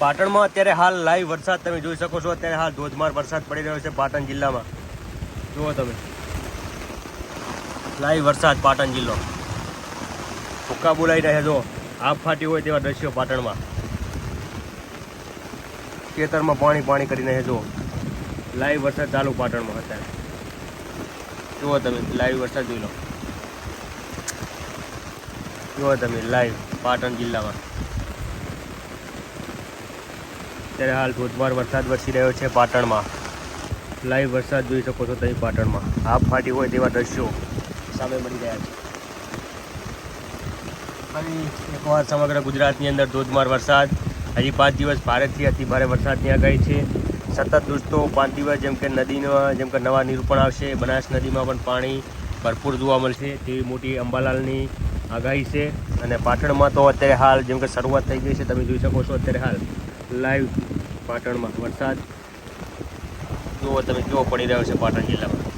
પાટણમાં અત્યારે હાલ લાઈવ વરસાદ તમે જોઈ શકો છો. અત્યારે હાલ ધોધમાર વરસાદ પડી રહ્યો છે પાટણ જિલ્લામાં. જુઓ તમે. લાઈવ વરસાદ પાટણ જિલ્લો. ભૂક્કા બોલાઈ રહ્યા જો આપ ફાટી હોય તેવા દ્રશ્યો પાટણમાં. ખેતરમાં પાણી પાણી કરીને જો લાઈવ વરસાદ ચાલુ પાટણમાં અત્યારે. જુઓ તમે લાઈવ વરસાદ જોઈ લો. જુઓ તમે લાઈવ પાટણ જિલ્લામાં. અત્યારે હાલ ધોધમાર વરસાદ વરસી રહ્યો છે પાટણમાં. લાઈવ વરસાદ જોઈ શકો છો તમે પાટણમાં. આપ ફાટી હોય તેવા દ્રશ્યો સામે મળી રહ્યા છે. ફરી એકવાર સમગ્ર ગુજરાતની અંદર ધોધમાર વરસાદ. હજી પાંચ દિવસ ભારેથી અતિ ભારે વરસાદની આગાહી છે. સતત દોસ્તો પાંચ દિવસ જેમ કે નદીમાં જેમ કે નવા નિરૂપણ આવશે. બનાસ નદીમાં પણ પાણી ભરપૂર જોવા મળશે. તેવી મોટી અંબાલાલની આગાહી છે. અને પાટણમાં તો અત્યારે હાલ જેમ કે શરૂઆત થઈ ગઈ છે, તમે જોઈ શકો છો અત્યારે હાલ. લાઈવ પાટણમાં વરસાદ? જુઓ તમે કેવો પડી રહ્યો છે પાટણ જિલ્લામાં.